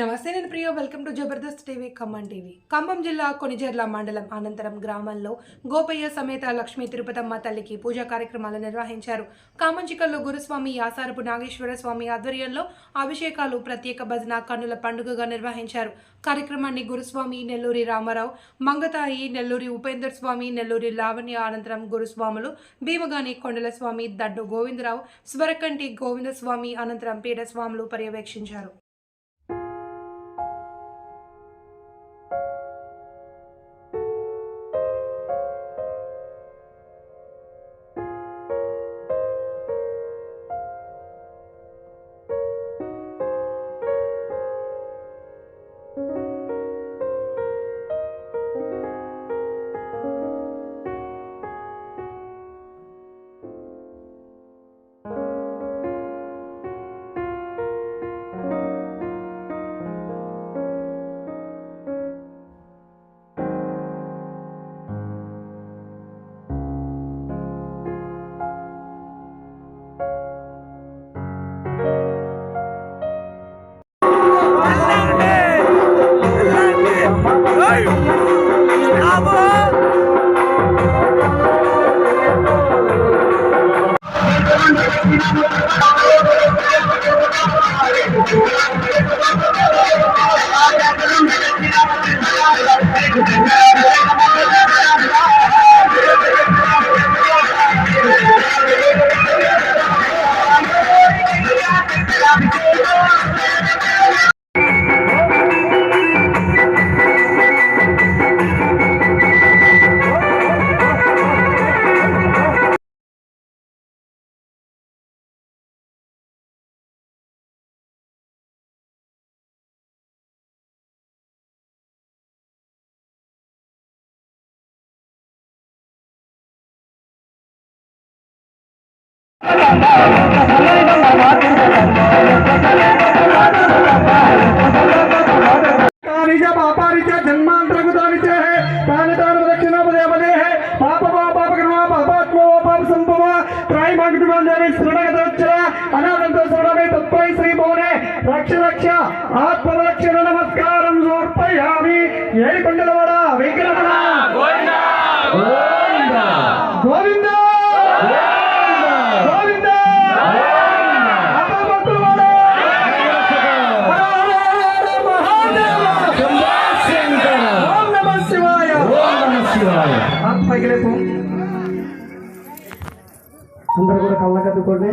నమస్తే నేను Priya. Welcome to Jabardasth TV Khammam TV. Khammam జిల్లా కొనిజర్ల మండలం అనంతరం గ్రామంలో గోపయ్య సమేత లక్ష్మీ తిరుపతమ్మ తల్లికి పూజా కార్యక్రమాలు నిర్వహించారు. కామంచికల్లో గురుస్వామి యాసారపు నాగేశ్వర స్వామి ఆధ్వర్యంలో అభిషేకాలు ప్రత్యేక భజన కన్నుల పండుగగా నిర్వహించారు. కార్యక్రమాన్ని గురుస్వామి నెల్లూరి రామారావు మంగతాయి నెల్లూరి ఉపేందర్ స్వామి నెల్లూరి లావణ్య అనంతరం గురుస్వాములు భీమగాని కొండల స్వామి దడ్డు గోవిందరావు స్వరకంటి గోవిందస్వామి అనంతరం పీఠస్వాములు పర్యవేక్షించారు. Thank you. పాపారిచే జన్మాంతరగుతానిచే ప్రాణదాన దక్షిణ పదే పదే హే పాప పాప కర్మ పాపాత్మో పాప సంభవ త్రాయి మాగ్నిమాన్ దేవి శరణగతోచ్చర అనాదంత శరణమే తత్పై శ్రీ భవనే రక్ష రక్ష ఆత్మరక్షణ నమస్కారం సమర్పయామి ఏడు కొండలవాడ వెంకటరమణ గోవింద గోవింద గోవింద হাত সাইকেলে সুন্দর করে কান্নাকাটি করবে।